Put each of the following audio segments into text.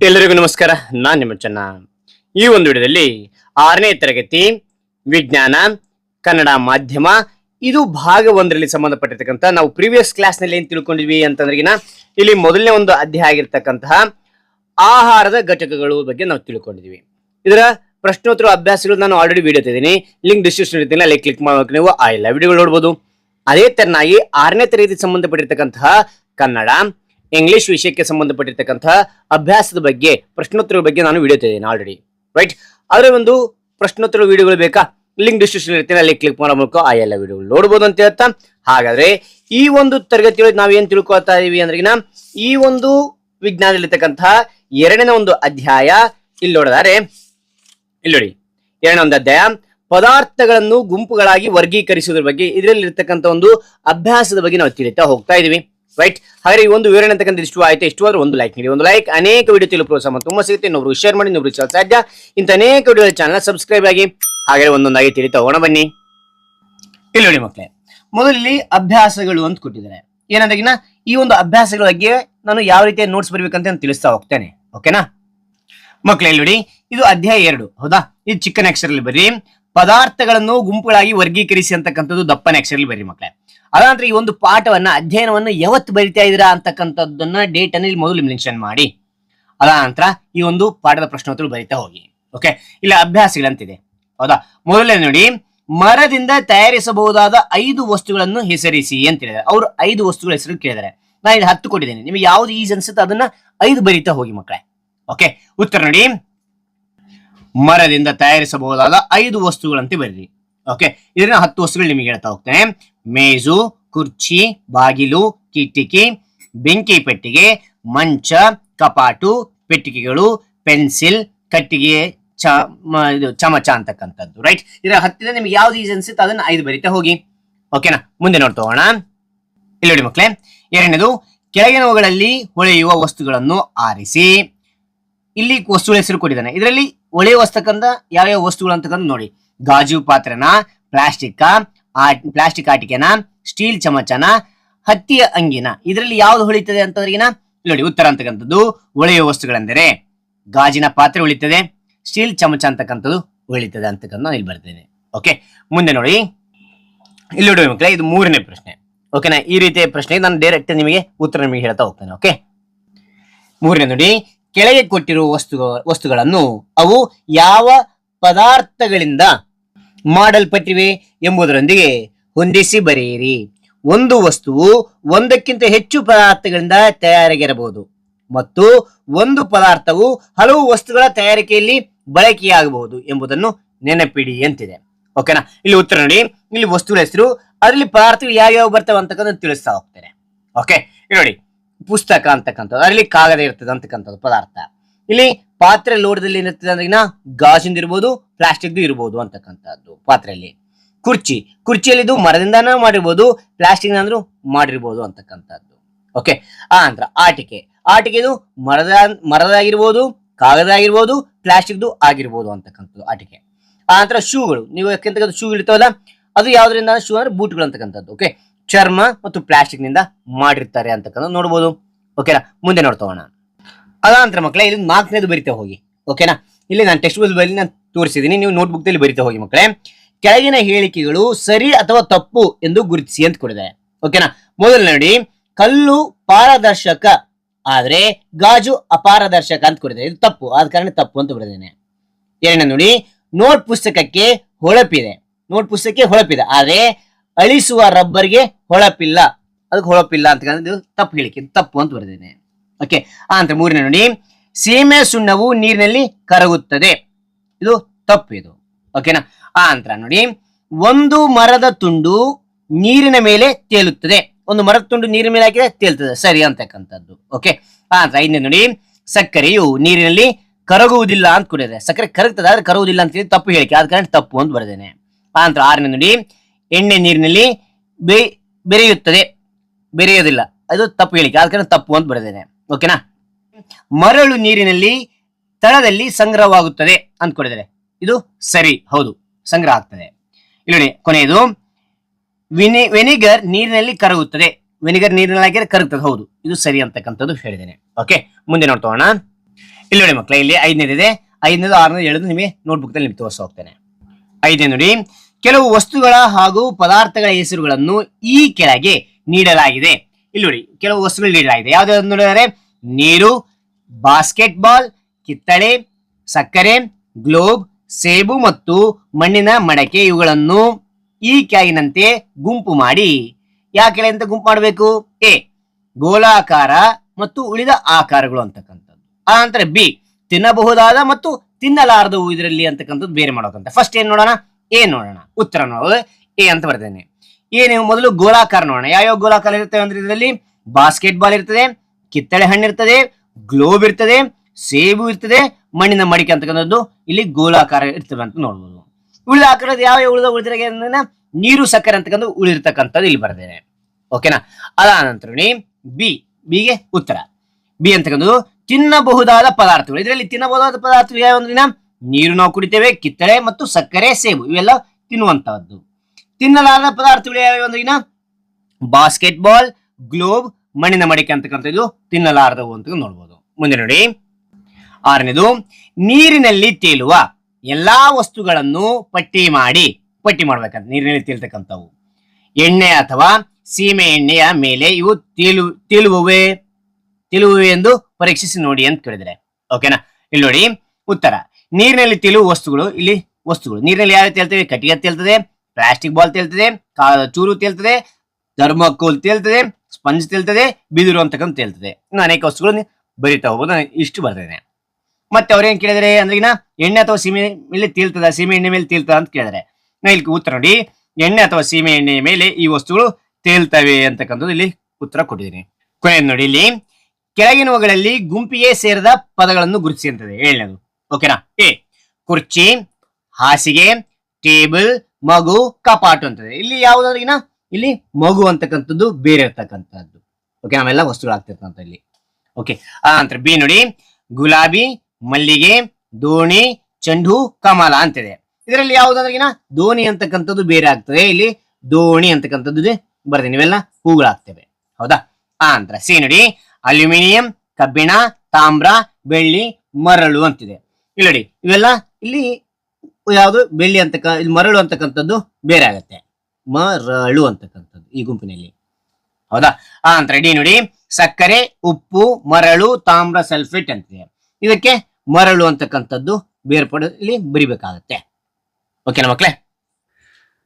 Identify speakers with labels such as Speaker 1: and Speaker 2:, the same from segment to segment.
Speaker 1: ಎಲ್ಲರಿಗೂ ನಮಸ್ಕಾರ. ನಾನ್ ನಿಮ್ಮ ಚೆನ್ನ. ಈ ಒಂದು ವಿಡಿಯೋದಲ್ಲಿ ಆರನೇ ತರಗತಿ ವಿಜ್ಞಾನ, ಕನ್ನಡ ಮಾಧ್ಯಮ, ಇದು ಭಾಗ ಒಂದರಲ್ಲಿ ಸಂಬಂಧಪಟ್ಟಿರ್ತಕ್ಕಂಥ ನಾವು ಪ್ರೀವಿಯಸ್ ಕ್ಲಾಸ್ನಲ್ಲಿ ಏನ್ ತಿಳ್ಕೊಂಡಿದ್ವಿ ಅಂತಂದ್ರಿಗಿನ ಇಲ್ಲಿ ಮೊದಲನೇ ಒಂದು ಅಧ್ಯಾಯ ಆಗಿರ್ತಕ್ಕಂತಹ ಆಹಾರದ ಘಟಕಗಳು ಬಗ್ಗೆ ನಾವು ತಿಳ್ಕೊಂಡಿದ್ವಿ. ಇದರ ಪ್ರಶ್ನೋತ್ತರ ಅಭ್ಯಾಸಗಳು ನಾನು ಆಲ್ರೆಡಿ ವಿಡಿಯೋ ತಿದ್ದೀನಿ ಲಿಂಕ್ ಡಿಸ್ಕ್ರಿಪ್ಷನ್ ಇರ್ತೀನಿ ಅಲ್ಲಿ ಕ್ಲಿಕ್ ಮಾಡಬೇಕು ನೀವು. ಆ ಎಲ್ಲ ವಿಡಿಯೋಗಳು ನೋಡ್ಬೋದು. ಅದೇ ತರನಾಗಿ ಆರನೇ ತರಗತಿ ಸಂಬಂಧಪಟ್ಟಿರ್ತಕ್ಕಂತಹ ಕನ್ನಡ ಇಂಗ್ಲಿಷ್ ವಿಷಯಕ್ಕೆ ಸಂಬಂಧಪಟ್ಟಿರ್ತಕ್ಕಂತಹ ಅಭ್ಯಾಸದ ಬಗ್ಗೆ ಪ್ರಶ್ನೋತ್ತರ ಬಗ್ಗೆ ನಾನು ವಿಡಿಯೋ ತೆಗೆದಿದ್ದೀನಿ ಆಲ್ರೆಡಿ ರೈಟ್ ಅದರ ಒಂದು ಪ್ರಶ್ನೋತ್ತರ ವಿಡಿಯೋಗಳು ಬೇಕಾ? ಲಿಂಕ್ ಡಿಸ್ಕ್ರಿಪ್ಷನ್ ಇರ್ತೀನಿ, ಅಲ್ಲಿ ಕ್ಲಿಕ್ ಮಾಡೋ ಮೂಲಕ ಆ ಎಲ್ಲ ವಿಡಿಯೋಗಳು ನೋಡ್ಬೋದು ಅಂತ ಹೇಳ್ತಾ. ಹಾಗಾದ್ರೆ ಈ ಒಂದು ತರಗತಿಯೊಳಗೆ ನಾವೇನ್ ತಿಳ್ಕೊಳ್ತಾ ಇದೀವಿ ಅಂದ್ರೆ ಈ ಒಂದು ವಿಜ್ಞಾನದಲ್ಲಿರ್ತಕ್ಕಂತಹ ಎರಡನೇ ಒಂದು ಅಧ್ಯಾಯ ಇಲ್ಲಿ ನೋಡಿದಾರೆ ಇಲ್ಲಿ ನೋಡಿ, ಎರಡನೇ ಒಂದು ಅಧ್ಯಾಯ, ಪದಾರ್ಥಗಳನ್ನು ಗುಂಪುಗಳಾಗಿ ವರ್ಗೀಕರಿಸುವುದ್ರ ಬಗ್ಗೆ, ಇದರಲ್ಲಿರ್ತಕ್ಕಂಥ ಒಂದು ಅಭ್ಯಾಸದ ಬಗ್ಗೆ ನಾವು ತಿಳಿತಾ ಹೋಗ್ತಾ ಇದೀವಿ. ರೈಟ್ ಹಾಗೆ ಈ ಒಂದು ವಿವರಣೆ ಅಂತಕ್ಕಂಥ ಇಷ್ಟು ಆಯ್ತು. ಇಷ್ಟು ಆದ್ರೆ ಒಂದು ಲೈಕ್ ನೀಡಿ. ಒಂದು ಲೈಕ್ ಅನೇಕ ವಿಡಿಯೋ ತಿಳಿಯಲು ಪ್ರೋತ್ಸಾಹ ತುಂಬ ಸಿಗುತ್ತೆ. ಇನ್ನೊಬ್ರು ಶೇರ್ ಮಾಡಿ ಇನ್ನೊಬ್ರು ಚಲ ಸಾಧ್ಯ. ಇಂಥ ಅನೇಕ ವಿಡಿಯೋ ಚಾನಲ್ ಸಬ್ಸ್ಕ್ರೈಬ್ ಆಗಿ ಹಾಗೆ ಒಂದೊಂದಾಗಿ ತಿಳಿತಾ ಹೋಗೋಣ. ಬನ್ನಿ. ಇಲ್ಲಿ ನೋಡಿ ಮಕ್ಕಳೇ, ಮೊದಲಲ್ಲಿ ಅಭ್ಯಾಸಗಳು ಅಂತ ಕೊಟ್ಟಿದ್ದಾರೆ. ಏನಂದಾಗಿನ, ಈ ಒಂದು ಅಭ್ಯಾಸಗಳ ಬಗ್ಗೆ ನಾನು ಯಾವ ರೀತಿಯ ನೋಟ್ಸ್ ಬರಬೇಕಂತ ನಾನು ತಿಳಿಸ್ತಾ ಹೋಗ್ತೇನೆ. ಓಕೆನಾ ಮಕ್ಕಳೇ, ಇಲ್ಲಿ ನೋಡಿ. ಇದು ಅಧ್ಯಾಯ ಎರಡು. ಹೌದಾ? ಇದು ಚಿಕ್ಕನ ಅಕ್ಷರಲ್ಲಿ ಬರ್ರಿ ಪದಾರ್ಥಗಳನ್ನು ಗುಂಪುಗಳಾಗಿ ವರ್ಗೀಕರಿಸಿ ಅಂತಕ್ಕಂಥದ್ದು ದಪ್ಪನ ಅಕ್ಷರಲ್ಲಿ ಬರ್ರಿ ಮಕ್ಕಳೇ. ಅದಾನಂತರ ಈ ಒಂದು ಪಾಠವನ್ನ, ಅಧ್ಯಯನವನ್ನು ಯಾವತ್ತು ಬರಿತಾ ಇದ್ದೀರಾ ಅಂತಕ್ಕಂಥದ್ದನ್ನ ಡೇಟ್ ಅನ್ನ ಇಲ್ಲಿ ಮೊದಲು ಮೆನ್ಷನ್ ಮಾಡಿ. ಅದಾನಂತರ ಈ ಒಂದು ಪಾಠದ ಪ್ರಶ್ನೋತ್ತರ ಬರಿತಾ ಹೋಗಿ. ಓಕೆ ಇಲ್ಲ, ಅಭ್ಯಾಸಗಳಂತಿದೆ. ಹೌದಾ? ಮೊದಲನೇ ನೋಡಿ, ಮರದಿಂದ ತಯಾರಿಸಬಹುದಾದ ಐದು ವಸ್ತುಗಳನ್ನು ಹೆಸರಿಸಿ ಅಂತ ಹೇಳಿದ್ದಾರೆ. ಅವರು ಐದು ವಸ್ತುಗಳ ಹೆಸರು ಕೇಳಿದ್ದಾರೆ. ನಾನು ಇಲ್ಲಿ ಹತ್ತು ಕೊಟ್ಟಿದ್ದೇನೆ. ನಿಮಗೆ ಯಾವ್ದು ಈಜ್ ಅನ್ಸುತ್ತೆ ಅದನ್ನ ಐದು ಬರಿತಾ ಹೋಗಿ ಮಕ್ಕಳೇ. ಓಕೆ ಉತ್ತರ ನೋಡಿ, ಮರದಿಂದ ತಯಾರಿಸಬಹುದಾದ ಐದು ವಸ್ತುಗಳಂತೆ ಬರೀರಿ. ಓಕೆ ಇದನ್ನ ಹತ್ತು ವಸ್ತುಗಳು ನಿಮಗೆ ಹೇಳ್ತಾ ಹೋಗ್ತೇನೆ. ಮೇಜು, ಕುರ್ಚಿ, ಬಾಗಿಲು, ಕಿಟಿಕಿ, ಬೆಂಕಿ ಪೆಟ್ಟಿಗೆ, ಮಂಚ, ಕಪಾಟು, ಪೆಟ್ಟಿಗೆಗಳು, ಪೆನ್ಸಿಲ್, ಕಟ್ಟಿಗೆ ಚಮಚ ಅಂತಕ್ಕಂಥದ್ದು ರೈಟ್ ಇದರ ಹತ್ತಿರ ನಿಮ್ಗೆ ಯಾವ್ದು ಈಸ್ ಅನ್ಸುತ್ತೆ ಅದನ್ನ ಐದು ಬರೀತಾ ಹೋಗಿ. ಓಕೆನಾ ಮುಂದೆ ನೋಡ್ತಾ ಹೋಗೋಣ. ಇಲ್ಲಿ ನೋಡಿ ಮಕ್ಕಳೇ ಎರಡನೇದು ಕೆಳಗಿನವುಗಳಲ್ಲಿ ಹೊಳೆಯುವ ವಸ್ತುಗಳನ್ನು ಆರಿಸಿ. ಇಲ್ಲಿ ವಸ್ತುಗಳ ಹೆಸರು ಕೊಟ್ಟಿದ್ದಾನೆ. ಇದರಲ್ಲಿ ಹೊಳೆಯುವ ವಸ್ತಕ್ಕಂತ ಯಾವ್ಯಾವ ವಸ್ತುಗಳು ಅಂತಕ್ಕಂಥ ನೋಡಿ. ಗಾಜು, ಪಾತ್ರನ ಪ್ಲಾಸ್ಟಿಕ್ ಪ್ಲಾಸ್ಟಿಕ್ ಆಟಿಕೆನ ಸ್ಟೀಲ್ ಚಮಚನ, ಹತ್ತಿಯ ಅಂಗಿನ, ಇದರಲ್ಲಿ ಯಾವ್ದು ಹೊಳಿತದೆ ಅಂತದ್ರಿಗಿನ ನೋಡಿ, ಉತ್ತರ ಅಂತಕ್ಕಂಥದ್ದು ಒಳೆಯುವ ವಸ್ತುಗಳೆಂದರೆ ಗಾಜಿನ ಪಾತ್ರೆ ಉಳಿತದೆ ಸ್ಟೀಲ್ ಚಮಚ ಅಂತಕ್ಕಂಥದ್ದು ಉಳಿತದೆ ಅಂತಕ್ಕಂಥ ನಾನು ಇಲ್ಲಿ ಬರ್ತೇನೆ ಓಕೆ ಮುಂದೆ ನೋಡಿ. ಇಲ್ಲಿ ನೋಡಿ ಮಕ್ಕಳೇ, ಇದು ಮೂರನೇ ಪ್ರಶ್ನೆ. ಓಕೆನಾ ಈ ರೀತಿಯ ಪ್ರಶ್ನೆಗೆ ನಾನು ಡೈರೆಕ್ಟ್ ನಿಮಗೆ ಉತ್ತರ ನಿಮಗೆ ಹೇಳ್ತಾ ಹೋಗ್ತೇನೆ ಓಕೆ ಮೂರನೇ ನೋಡಿ, ಕೆಳಗೆ ಕೊಟ್ಟಿರುವ ವಸ್ತು ವಸ್ತುಗಳನ್ನು ಅವು ಯಾವ ಪದಾರ್ಥಗಳಿಂದ ಮಾಡಲ್ಪಟ್ಟಿವೆ ಎಂಬುದರೊಂದಿಗೆ ಹೊಂದಿಸಿ ಬರೆಯಿರಿ. ಒಂದು ವಸ್ತುವು ಒಂದಕ್ಕಿಂತ ಹೆಚ್ಚು ಪದಾರ್ಥಗಳಿಂದ ತಯಾರಾಗಿರಬಹುದು ಮತ್ತು ಒಂದು ಪದಾರ್ಥವು ಹಲವು ವಸ್ತುಗಳ ತಯಾರಿಕೆಯಲ್ಲಿ ಬಳಕೆಯಾಗಬಹುದು ಎಂಬುದನ್ನು ನೆನಪಿಡಿ ಅಂತಿದೆ. ಓಕೆನಾ ಇಲ್ಲಿ ಉತ್ತರ ನೋಡಿ. ಇಲ್ಲಿ ವಸ್ತುಗಳ ಹೆಸರು, ಅದರಲ್ಲಿ ಪದಾರ್ಥಗಳು ಯಾವ್ಯಾವ ಬರ್ತವೆ ಅಂತಕ್ಕಂಥ ತಿಳಿಸ್ತಾ ಹೋಗ್ತೇನೆ. ಓಕೆ ನೋಡಿ. ಪುಸ್ತಕ ಅಂತಕ್ಕಂಥದ್ದು, ಅದರಲ್ಲಿ ಕಾಗದ ಇರ್ತದೆ ಅಂತಕ್ಕಂಥದ್ದು ಪದಾರ್ಥ. ಇಲ್ಲಿ ಪಾತ್ರೆ ಲೋಟದಲ್ಲಿ ಏನಿರ್ತದೆ ಅಂದ್ರೆ ಗಾಜಿಂದ ಇರ್ಬೋದು, ಪ್ಲಾಸ್ಟಿಕ್ದು ಇರ್ಬೋದು ಅಂತಕ್ಕಂಥದ್ದು ಪಾತ್ರೆಯಲ್ಲಿ. ಕುರ್ಚಿ, ಕುರ್ಚಿಯಲ್ಲಿ ಇದು ಮರದಿಂದಾನ ಮಾಡಿರ್ಬೋದು ಪ್ಲಾಸ್ಟಿಕ್ ಅಂದ್ರೂ ಮಾಡಿರ್ಬೋದು ಅಂತಕ್ಕಂಥದ್ದು. ಓಕೆ ಆ ನಂತರ ಆಟಿಕೆ. ಆಟಿಕೆದು ಮರದ, ಮರದಾಗಿರ್ಬೋದು ಕಾಗದ ಆಗಿರ್ಬೋದು ಪ್ಲಾಸ್ಟಿಕ್ದು ಆಗಿರ್ಬೋದು ಅಂತಕ್ಕಂಥದ್ದು ಆಟಿಕೆ. ಆ ನಂತರ ಶೂಗಳು. ನೀವು ಯಾಕೆಂತಕ್ಕಂಥ ಶೂ ಇರ್ತಾವಲ್ಲ ಅದು ಯಾವ್ದ್ರಿಂದ ಶೂ ಅಂದ್ರೆ ಬೂಟ್ಗಳು ಅಂತಕ್ಕಂಥದ್ದು. ಓಕೆ ಚರ್ಮ ಮತ್ತು ಪ್ಲಾಸ್ಟಿಕ್ನಿಂದ ಮಾಡಿರ್ತಾರೆ ಅಂತಕ್ಕಂಥ ನೋಡ್ಬೋದು. ಓಕೆನಾ ಮುಂದೆ ನೋಡ್ತಾ ಹೋಗೋಣ. ಅದಾನಂತರ ಮಕ್ಕಳೇ, ಇಲ್ಲಿ ನಾಲ್ಕನೇದು ಬರಿತಾ ಹೋಗಿ ಓಕೆನಾ ಇಲ್ಲಿ ನಾನು ಟೆಕ್ಸ್ಟ್ ಬುಕ್ ಬಲ್ಲಿ ನಾನು ತೋರಿಸಿದ್ದೀನಿ ನೀವು ನೋಟ್ಬುಕ್ ದಲ್ಲಿ ಬರಿತಾ ಹೋಗಿ ಮಕ್ಕಳೇ. ಕೆಳಗಿನ ಹೇಳಿಕೆಗಳು ಸರಿ ಅಥವಾ ತಪ್ಪು ಎಂದು ಗುರುತಿಸಿ ಅಂತ ಕೊಡಿದ್ದಾರೆ ಓಕೆನಾ ಮೊದಲು ನೋಡಿ, ಕಲ್ಲು ಪಾರದರ್ಶಕ, ಆದ್ರೆ ಗಾಜು ಅಪಾರದರ್ಶಕ ಅಂತ ಕೊಡಿದ್ದಾರೆ ಇದು ತಪ್ಪು, ಆದ ಕಾರಣ ತಪ್ಪು ಅಂತ ಬರೆದೇನೆ ಎರಡನೇ ನೋಡಿ ನೋಟ್ ಪುಸ್ತಕಕ್ಕೆ ಹೊಳಪಿದೆ ನೋಟ್ ಪುಸ್ತಕಕ್ಕೆ ಹೊಳಪಿದೆ, ಆದ್ರೆ ಅಳಿಸುವ ರಬ್ಬರ್ಗೆ ಹೊಳಪಿಲ್ಲ. ಅದಕ್ಕೆ ಹೊಳಪಿಲ್ಲ ಅಂತ ಇದು ತಪ್ಪು ಹೇಳಿಕೆ ತಪ್ಪು ಅಂತ ಬರೆದೇನೆ ಓಕೆ ಅಂತ ಮೂರನೇ ನೋಡಿ. ಸೀಮೆ ಸುಣ್ಣವು ನೀರಿನಲ್ಲಿ ಕರಗುತ್ತದೆ. ಇದು ತಪ್ಪು ಇದು. ಓಕೆನಾ ಆ ಅಂತರ ನೋಡಿ. ಒಂದು ಮರದ ತುಂಡು ನೀರಿನ ಮೇಲೆ ತೇಲುತ್ತದೆ. ಒಂದು ಮರದ ತುಂಡು ನೀರಿನ ಮೇಲೆ ಹಾಕಿದ್ರೆ ತೇಲ್ತದೆ ಸರಿ ಅಂತಕ್ಕಂಥದ್ದು. ಓಕೆ ಆ ಅಂತ ಐದನೇ ನೋಡಿ. ಸಕ್ಕರೆಯು ನೀರಿನಲ್ಲಿ ಕರಗುವುದಿಲ್ಲ ಅಂತ ಕೊಡಿದೆ ಸಕ್ಕರೆ ಕರಗ್ತದೆ, ಆದ್ರೆ ಕರಗುವುದಿಲ್ಲ ಅಂತ ಹೇಳಿ ತಪ್ಪು ಹೇಳಿಕೆ. ಆದ ಕಾರಣ ತಪ್ಪು ಅಂತ ಬರೆದೇನೆ. ಆ ನಂತರ ಆರನೇ ನೋಡಿ. ಎಣ್ಣೆ ನೀರಿನಲ್ಲಿ ಬೆ ಬೆರೆಯುತ್ತದೆ. ಬೆರೆಯೋದಿಲ್ಲ. ಅದು ತಪ್ಪು ಹೇಳಿಕೆ. ಆದ ಕಾರಣ ತಪ್ಪು ಅಂತ ಬರೆದೇನೆ. ಓಕೆನಾ ಮರಳು ನೀರಿನಲ್ಲಿ ತಳದಲ್ಲಿ ಸಂಗ್ರಹವಾಗುತ್ತದೆ ಅಂತ ಕೊಡಿದ್ದಾರೆ. ಇದು ಸರಿ, ಹೌದು, ಸಂಗ್ರಹ ಆಗ್ತದೆ. ಇಲ್ಲಿ ಕೊನೆಯದು, ವಿನಿ, ವೆನಿಗರ್ ನೀರಿನಲ್ಲಿ ಕರಗುತ್ತದೆ. ವೆನಿಗರ್ ನೀರಿನಲ್ಲಿ ಕರಗುತ್ತದೆ ಹೌದು, ಇದು ಸರಿ ಅಂತಕ್ಕಂಥದ್ದು ಹೇಳಿದ್ದೇನೆ. ಓಕೆ ಮುಂದೆ ನೋಡ್ತೋಣ ಇಲ್ಲಿ ನೋಡಿ ಮಕ್ಕಳೇ ಇಲ್ಲಿ ಐದನೇದಿದೆ ಐದನೇದು, ಆರನೇದು ಏಳನೇದು ನಿಮಗೆ ನೋಟ್ಬುಕ್ನಲ್ಲಿ ನಿಮ್ಗೆ ತೋರಿಸ ಹೋಗ್ತೇನೆ. ಐದನೇ ನೋಡಿ, ಕೆಲವು ವಸ್ತುಗಳ ಹಾಗೂ ಪದಾರ್ಥಗಳ ಹೆಸರುಗಳನ್ನು ಈ ಕೆಳಗೆ ನೀಡಲಾಗಿದೆ. ಇಲ್ಲಿ ನೋಡಿ, ಕೆಲವು ವಸ್ತುಗಳು ನೀಡಲಾಗಿದೆ. ಯಾವ್ದು ನೋಡಿದರೆ? ನೀರು ಬಾಸ್ಕೆಟ್ ಬಾಲ್ ಕಿತ್ತಳೆ, ಸಕ್ಕರೆ ಗ್ಲೋಬ್ ಸೇಬು ಮತ್ತು ಮಣ್ಣಿನ ಮಡಕೆ. ಇವುಗಳನ್ನು ಈ ಕೆಳಗಿನಂತೆ ಗುಂಪು ಮಾಡಿ. ಯಾವ ಕೆಳಗಿನಂತೆ ಗುಂಪು ಮಾಡಬೇಕು? ಎ, ಗೋಲಾಕಾರ ಮತ್ತು ಉಳಿದ ಆಕಾರಗಳು ಅಂತಕ್ಕಂಥದ್ದು. ಆ ನಂತರ ಬಿ, ತಿನ್ನಬಹುದಾದ ಮತ್ತು ತಿನ್ನಲಾರದವು ಇದರಲ್ಲಿ ಅಂತಕ್ಕಂಥದ್ದು ಬೇರೆ ಮಾಡೋಕಂತ ಫಸ್ಟ್ ಏನ್ ನೋಡೋಣ? ಏನ್ ನೋಡೋಣ. ಉತ್ತರ ನೋಡೋದು. ಎ ಅಂತ ಬರ್ತೇನೆ ಏ, ನೀವು ಮೊದಲು ಗೋಲಾಕಾರ ನೋಡೋಣ. ಯಾವ್ಯಾವ ಗೋಲಾಕಾರ ಇರ್ತವೆ ಅಂದ್ರೆ ಇದರಲ್ಲಿ ಬಾಸ್ಕೆಟ್ ಬಾಲ್ ಇರ್ತದೆ, ಕಿತ್ತಳೆ ಹಣ್ಣು ಇರ್ತದೆ ಗ್ಲೋಬ್ ಇರ್ತದೆ, ಸೇಬು ಇರ್ತದೆ, ಮಣ್ಣಿನ ಮಡಿಕೆ ಅಂತಕ್ಕಂಥದ್ದು ಇಲ್ಲಿ ಗೋಲಾಕಾರ ಇರ್ತವೆ ಅಂತ ನೋಡ್ಬೋದು. ಉಳಿದ ಆಕಾರದ ಯಾವ ಯಾವ ಉಳಿದ ಉಳಿದ ನೀರು, ಸಕ್ಕರೆ ಅಂತಕ್ಕಂಥ ಉಳಿದಿರ್ತಕ್ಕಂಥದ್ದು ಇಲ್ಲಿ ಬರ್ದೇನೆ ಓಕೆನಾ ಅದಾದ ನಂತರ ನೋಡಿ ಬಿ ಬಿಗೆ ಉತ್ತರ. ಬಿ ಅಂತಕ್ಕಂಥದ್ದು ತಿನ್ನಬಹುದಾದ ಪದಾರ್ಥಗಳು. ಇದರಲ್ಲಿ ತಿನ್ನಬಹುದಾದ ಪದಾರ್ಥಗಳು ಯಾವ ನೀರು ನಾವು ಕುಡಿತೇವೆ, ಕಿತ್ತಳೆ ಮತ್ತು ಸಕ್ಕರೆ, ಸೇಬು ಇವೆಲ್ಲ ತಿನ್ನುವಂತಹದ್ದು ತಿನ್ನಲಾರದ ಪದಾರ್ಥಗಳು ಯಾವ್ಯಾವ ಅಂದ್ರೆ ಬಾಸ್ಕೆಟ್ ಬಾಲ್ ಗ್ಲೋಬ್ ಮಣ್ಣಿನ ಮಡಿಕೆ ಅಂತಕ್ಕಂಥದ್ದು ತಿನ್ನಲಾರದವು ಅಂತ ನೋಡ್ಬೋದು. ಮುಂದೆ ನೋಡಿ. ಆರನೇದು, ನೀರಿನಲ್ಲಿ ತೇಲುವ ಎಲ್ಲಾ ವಸ್ತುಗಳನ್ನು ಪಟ್ಟಿ ಮಾಡಿ, ಪಟ್ಟಿ ಮಾಡ್ಬೇಕಂತ ನೀರಿನಲ್ಲಿ ತೇಲ್ತಕ್ಕಂಥವು. ಎಣ್ಣೆ ಅಥವಾ ಸೀಮೆ ಎಣ್ಣೆಯ ಮೇಲೆ ಇವು ತೇಲು, ತೇಲುವವೇ ತೇಲುವವೇ ಎಂದು ಪರೀಕ್ಷಿಸಿ ನೋಡಿ ಅಂತ ಕೇಳಿದ್ರೆ. ಓಕೆನಾ ಇಲ್ಲಿ ನೋಡಿ. ಉತ್ತರ. ನೀರಿನಲ್ಲಿ ತೇಲುವ ವಸ್ತುಗಳು, ಇಲ್ಲಿ ವಸ್ತುಗಳು. ನೀರಿನಲ್ಲಿ ಯಾವ ತೇಲ್ತವೆ? ಕಟ್ಟಿಗೆ ತೇಲ್ತದೆ. ಪ್ಲಾಸ್ಟಿಕ್ ಬಾಲ್ ತೇಲ್ತದೆ ಚೂರು ತೇಲ್ತದೆ ಧರ್ಮಕೋಲ್ ತೇಲ್ತದೆ, ಸ್ಪಂಜ್ ತೇಲ್ತದೆ, ಬಿದಿರು ಅಂತಕ್ಕಂಥ ತೇಲ್ತದೆ. ಅನೇಕ ವಸ್ತುಗಳು ಬರಿತಾ ಹೋಗೋದು ನಾನು ಇಷ್ಟು ಬರ್ತೇನೆ ಮತ್ತೆ ಅವ್ರೇನ್ ಕೇಳಿದ್ರೆ ಅಂದ್ರೆ ಎಣ್ಣೆ ಅಥವಾ ಸೀಮೆ ಮೇಲೆ ತೇಲ್ತದ, ಸೀಮೆ ಎಣ್ಣೆ ಮೇಲೆ ತೇಲ್ತದ ಅಂತ ಕೇಳಿದ್ರೆ. ನಾ ಇಲ್ಲಿ ಉತ್ತರ ನೋಡಿ, ಎಣ್ಣೆ ಅಥವಾ ಸೀಮೆ ಎಣ್ಣೆಯ ಮೇಲೆ ಈ ವಸ್ತುಗಳು ತೇಲ್ತವೆ ಅಂತಕ್ಕಂಥದ್ದು ಇಲ್ಲಿ ಉತ್ತರ ಕೊಟ್ಟಿದ್ದೀನಿ. ಕೊನೆಯದು ನೋಡಿ ಇಲ್ಲಿ, ಕೆಳಗಿನವುಗಳಲ್ಲಿ ಗುಂಪಿಗೆ ಸೇರಿದ ಪದಗಳನ್ನು ಗುರುತಿಸಿ ಅಂತದೆ ಏಳನೇದು. ಓಕೆನಾ? ಏ ಕುರ್ಚಿ, ಹಾಸಿಗೆ, ಟೇಬಲ್ ಮಗು ಕಪಾಟು ಅಂತದೆ. ಇಲ್ಲಿ ಯಾವುದಾದ್ರಿಗಿನ ಇಲ್ಲಿ ಮಗು ಅಂತಕ್ಕಂಥದ್ದು ಬೇರೆ ಇರ್ತಕ್ಕಂಥದ್ದು. ಓಕೆ ನಾವೆಲ್ಲ ವಸ್ತುಗಳು ಆಗ್ತಿರ್ತಂತ ಇಲ್ಲಿ. ಓಕೆ ಆ ನಂತರ ಬಿ ನೋಡಿ. ಗುಲಾಬಿ, ಮಲ್ಲಿಗೆ, ದೋಣಿ, ಚೆಂಡು, ಕಮಲ ಅಂತಿದೆ. ಇದರಲ್ಲಿ ಯಾವುದಾದ್ರಿಗಿನ ದೋಣಿ ಅಂತಕ್ಕಂಥದ್ದು ಬೇರೆ ಆಗ್ತದೆ. ಇಲ್ಲಿ ದೋಣಿ ಅಂತಕ್ಕಂಥದ್ದು ಬರ್ತದೆ ನೀವೆಲ್ಲ ಹೂಗಳಾಗ್ತವೆ ಹೌದಾ? ಆ ನಂತರ ಸಿ ನೋಡಿ. ಅಲ್ಯೂಮಿನಿಯಂ, ಕಬ್ಬಿಣ, ತಾಮ್ರ, ಬೆಳ್ಳಿ, ಮರಳು ಅಂತಿದೆ. ಇಲ್ಲಿ ನೋಡಿ ಇವೆಲ್ಲ ಇಲ್ಲಿ ಯಾವುದು? ಬೆಳ್ಳಿ ಅಂತಕ್ಕ ಇಲ್ಲಿ ಮರಳು ಅಂತಕ್ಕಂಥದ್ದು ಬೇರೆ ಆಗತ್ತೆ. ಮರಳು ಅಂತಕ್ಕಂಥದ್ದು ಈ ಗುಂಪಿನಲ್ಲಿ. ಹೌದಾ? ಆ ಅಂತ ರೆಡಿ ನೋಡಿ. ಸಕ್ಕರೆ, ಉಪ್ಪು, ಮರಳು, ತಾಮ್ರ, ಸಲ್ಫೇಟ್ ಅಂತಿದೆ. ಇದಕ್ಕೆ ಮರಳು ಅಂತಕ್ಕಂಥದ್ದು ಬೇರ್ಪಡಲಿ ಬರಿಬೇಕಾಗತ್ತೆ. ಓಕೆನಾ ಮಕ್ಳೇ?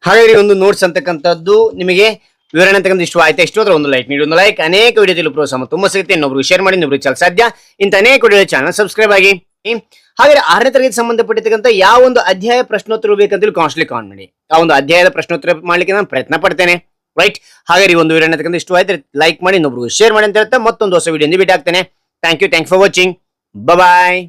Speaker 1: ಹಾಗಾಗಿ ಒಂದು ನೋಟ್ಸ್ ಅಂತಕ್ಕಂಥದ್ದು ನಿಮಗೆ ವಿವರಣೆ ಅಂತಕ್ಕಂಥ ಇಷ್ಟು ಆಯ್ತಾ? ಇಷ್ಟು ಒಂದು ಲೈಕ್ ನೀಡಿ, ಒಂದು ಲೈಕ್ ಅನೇಕ ವಿಡಿಯೋದಲ್ಲಿ ಪ್ರೋತ್ಸಾಹ ತುಂಬಾ ಸಿಗುತ್ತೆ. ಇನ್ನೊಬ್ರು ಶೇರ್ ಮಾಡಿ ಇನ್ನೊಬ್ರು ಚಾಲ್ ಸಾಧ್ಯ. ಇಂಥ ಅನೇಕ ವಿಡಿಯೋ ಚಾನಲ್ ಸಬ್ಸ್ಕ್ರೈಬ್ ಆಗಿ. ಹಾಗಾದ್ರೆ ಆರನೇ ತರಗತಿ ಸಂಬಂಧಪಟ್ಟಿರ್ತಕ್ಕಂಥ ಯಾವ ಒಂದು ಅಧ್ಯಾಯ ಪ್ರಶ್ನೋತ್ತರ ಬೇಕಂತೇಳಿ ಕಾನ್ಸ್ಟ್ಲಿ ಕಾಮೆಂಟ್ ಮಾಡಿ. ಆ ಒಂದು ಅಧ್ಯಾಯದ ಪ್ರಶ್ನೋತ್ತರ ಮಾಡ್ಲಿಕ್ಕೆ ನಾನು ಪ್ರಯತ್ನ ಪಡ್ತೇನೆ. ರೈಟ್ ಈ ಒಂದು ವಿಡಿಯೋ ಅಂತಕ್ಕಂಥ ಇಷ್ಟು ಆಯ್ತು. ಲೈಕ್ ಮಾಡಿ ಇನ್ನೊಬ್ರಿಗೂ ಶೇರ್ ಮಾಡಿ ಅಂತ ಹೇಳ್ತಾ ಮತ್ತೊಂದು ಹೊಸ ವಿಡಿಯೋ ಭೇಟಿ thank you thank for watching bye